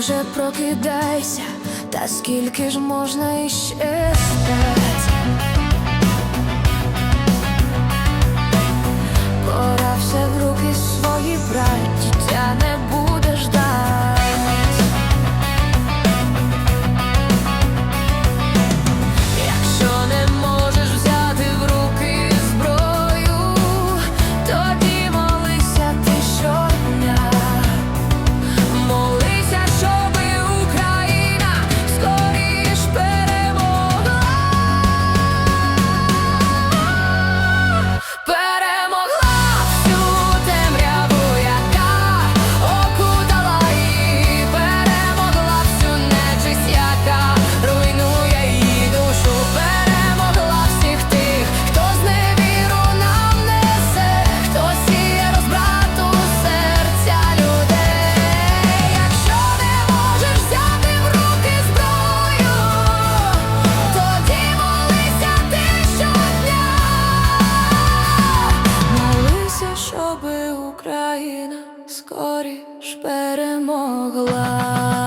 Друже, прокидайся, та скільки ж можна іще? Україна скоріш перемогла.